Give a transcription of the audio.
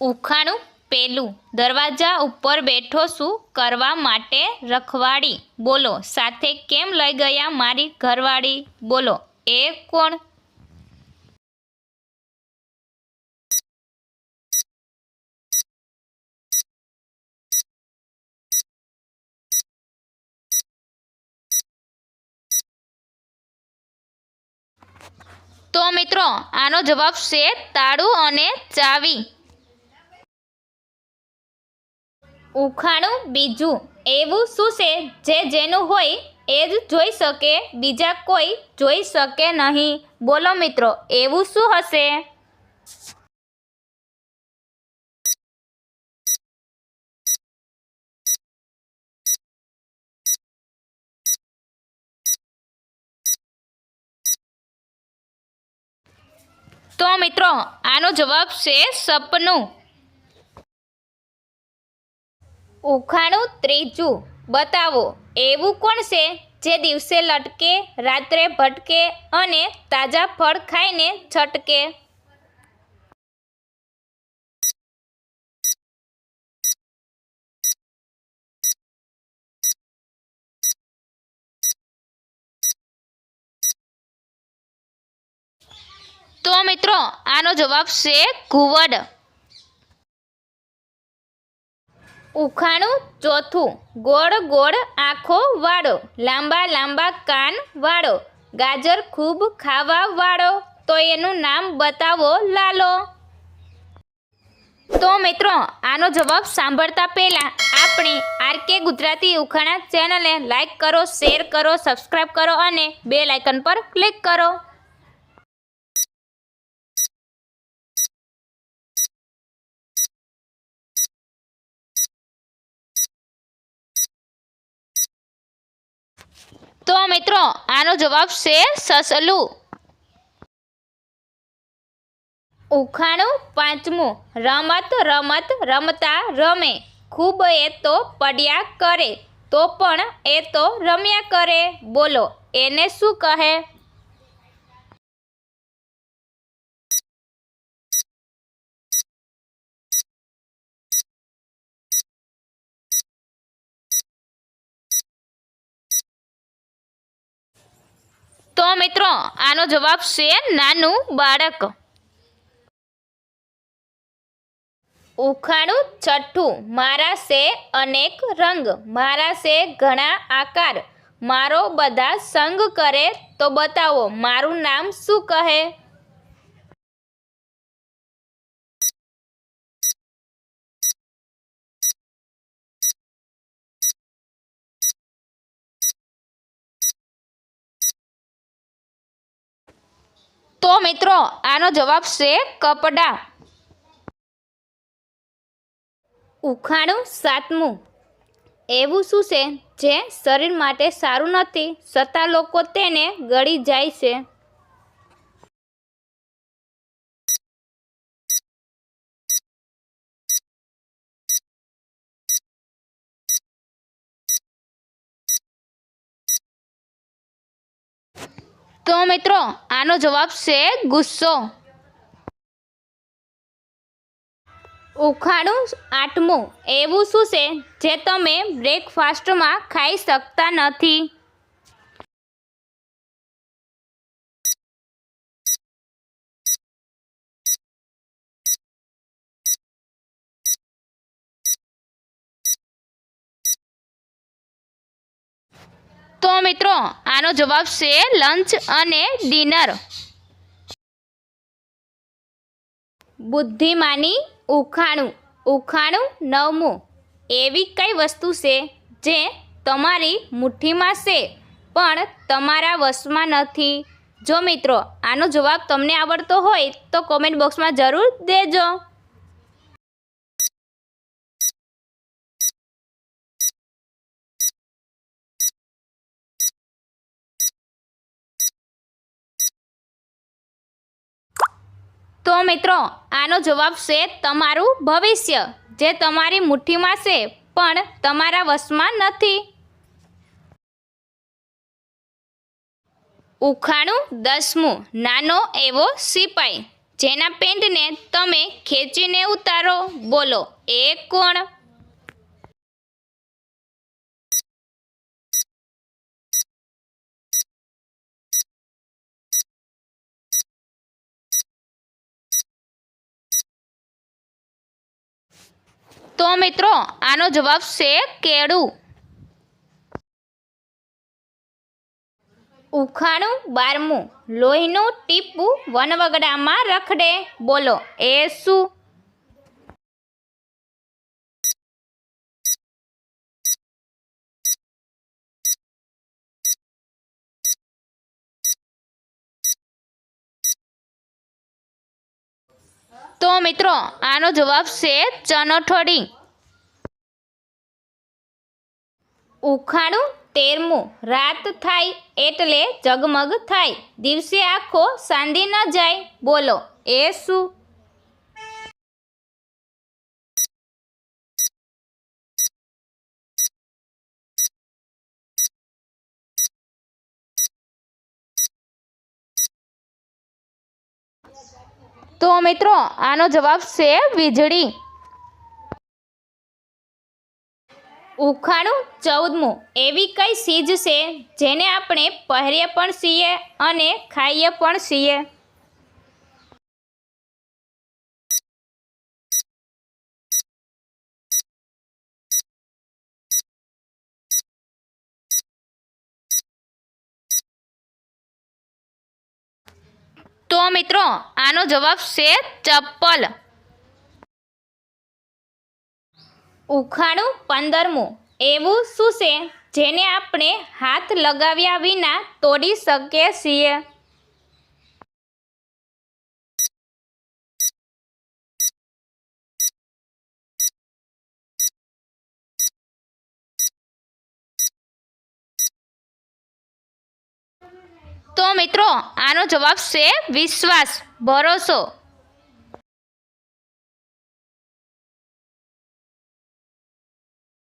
ઉખાણું પેલું. દરવાજા ઉપર બેઠો શું કરવા માટે રખવાડી? બોલો, સાથે કેમ લઈ ગયા મારી ઘરવાળી? બોલો, એ કોણ? તો મિત્રો, આનો જવાબ છે તાળું અને ચાવી. ઉખાણું બીજું એવું શું છે જે જેનું હોય એ જ જોઈ શકે, બીજા કોઈ જોઈ શકે નહીં. બોલો મિત્રો, એવું શું હશે? તો મિત્રો, આનો જવાબ છે સપનું. ઉખાણું ત્રીજું. બતાવો, એવું કોણ છે જે દિવસે લટકે, રાત્રે ભટકે અને તાજા ફળ ખાઈને છટકે? તો મિત્રો, આનો જવાબ છે ઘુવડ ઉખાણું ચોથું. ગોળ ગોળ આંખો વાળો. લાંબા લાંબા કાન વાળો. ગાજર ખૂબ ખાવા વાળો. તો એનું નામ બતાવો લાલો. તો મિત્રો, આનો જવાબ સાંભળતા પહેલાં આપણી આરકે ગુજરાતી ઉખાણા ચેનલને લાઈક કરો શેર કરો સબસ્ક્રાઈબ કરો અને બે લાઇકન પર ક્લિક કરો. તો મિત્રો, આનો જવાબ છે સસલું. ઉખાણું પાંચમું, રમત રમત, રમતા, રમે. ખૂબ એ તો પડ્યા કરે, તો પણ એ તો રમ્યા કરે. બોલો, એને શું કહે? તો મિત્રો, આનો જવાબ છે નાનું બાળક. ઉખાણું છઠ્ઠું, મારા છે અનેક રંગ, મારા છે ઘણા આકાર. મારો બધા સંગ કરે તો બતાવો, મારું નામ શું કહે? તો મિત્રો, આનો જવાબ છે કપડાં. ઉખાણું સાતમું. એવું શું છે જે શરીર માટે સારું નથી, છતાં લોકો તેને ગળી જાય છે? તો મિત્રો, આનો જવાબ છે ગુસ્સો. ઉખાણું આઠમું એવું શું છે? જે તમે બ્રેકફાસ્ટમાં ખાઈ શકતા નથી. તો મિત્રો, આનો જવાબ છે લંચ અને ડિનર બુદ્ધિમાની ઉખાણું. ઉખાણું નવમું. એવી કઈ વસ્તુ છે જે તમારી મુઠ્ઠીમાં છે, પણ તમારા વશમાં નથી? જો મિત્રો, આનો જવાબ તમને આવડતો હોય તો કોમેન્ટ બોક્સમાં જરૂર દેજો. તો મિત્રો, આનો જવાબ છે તમારું ભવિષ્ય, જે તમારી મુઠ્ઠીમાં છે, પણ તમારા વશમાં નથી. ઉખાણું દસમું, નાનો એવો સિપાઈ, જેના પેન્ટને તમે ખેંચીને ઉતારો. બોલો, એ કોણ? તો મિત્રો, આનો જવાબ છે કેળું. ઉખાણું બારમું, લોહીનું ટીપું વનવગડામાં રખડે. બોલો, એ શું? તો મિત્રો, આનો જવાબ છે ચનોઠોડી. ઉખાણું તેરમું. રાત થાય એટલે જગમગ થાય. દિવસે આખો સાંધી ન જાય. બોલો, એ શું? તો મિત્રો, આનો જવાબ છે વીજળી. ઉખાણું ચૌદમું, એવી કઈ ચીજ છે જેને આપણે પહેરીએ પણ છીએ અને ખાઈએ પણ છીએ? મિત્રો, આનો જવાબ છે ચપ્પલ. ઉખાણું પંદરમું. એવું શું છે? જેને આપણે હાથ લગાવ્યા વિના તોડી શકીએ છીએ. તો મિત્રો આનો જવાબ છે વિશ્વાસ ભરોસો.